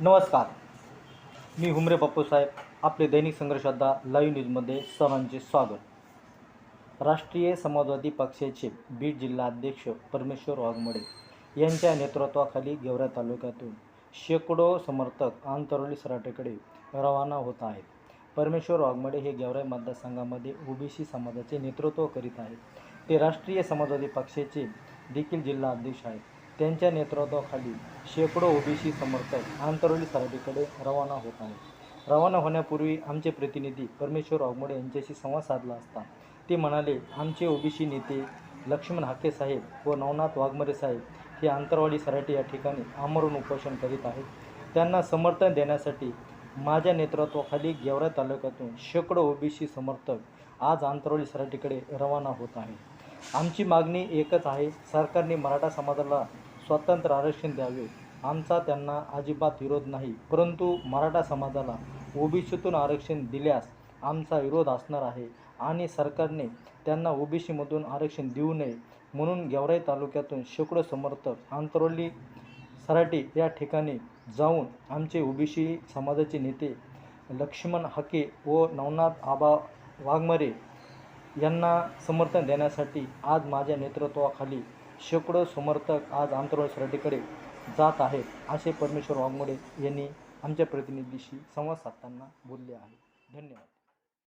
नमस्कार. मी हुमरे बापूसाहेब आपले दैनिक संघर्षदा लाईव्ह न्यूजमध्ये सर्वांचे स्वागत. राष्ट्रीय समाजवादी पक्षाचे बीड जिल्हाध्यक्ष परमेश्वर वाघमोडे यांच्या नेतृत्वाखाली गेवरा तालुक्यातून शेकडो समर्थक आंतरोली सराटेकडे रवाना होत आहेत. परमेश्वर वाघमोडे हे गेवराई मतदारसंघामध्ये ओबीसी समाजाचे नेतृत्व करीत आहेत. ते राष्ट्रीय समाजवादी पक्षाचे देखील जिल्हा अध्यक्ष आहेत. त्यांच्या नेतृत्वाखाली शेकडो ओबीसी समर्थक आंतरोली सराटीकडे रवाना होत आहेत. रवाना होण्यापूर्वी आमचे प्रतिनिधी परमेश्वर वाघमोडे यांच्याशी संवाद साधला असता. ते म्हणाले आमचे ओबीसी नेते लक्ष्मण हाके साहेब व नवनाथ वाघमरे साहेब हे आंतरवाडी सराटी या ठिकाणी आमरण उपोषण करीत आहेत. त्यांना समर्थन देण्यासाठी माझ्या नेतृत्वाखाली गेवरा तालुक्यातून शेकडो ओबीसी समर्थक आज आंतरवाडी सराटीकडे रवाना होत आहे आमची मागणी एकच आहे सरकारने मराठा समाजाला स्वतंत्र आरक्षण द्यावे. आमचा त्यांना अजिबात विरोध नाही. परंतु मराठा समाजाला ओबीसीतून आरक्षण दिल्यास आमचा विरोध असणार आहे आणि सरकारने त्यांना ओबीसीमधून आरक्षण देऊ नये म्हणून गेवराई तालुक्यातून शेकडो समर्थक आंतरोली सराटी या ठिकाणी जाऊन आमचे ओबीसी समाजाचे नेते लक्ष्मण हाके व नवनाथ आबा वाघमारे यांना समर्थन देण्यासाठी आज माझ्या नेतृत्वाखाली शेकडो समर्थक आज आंतरवाडी सराटीकडे जात आहेत असे परमेश्वर वाघमोडे यांनी आमच्या प्रतिनिधीशी संवाद साधताना बोलले आहे. धन्यवाद.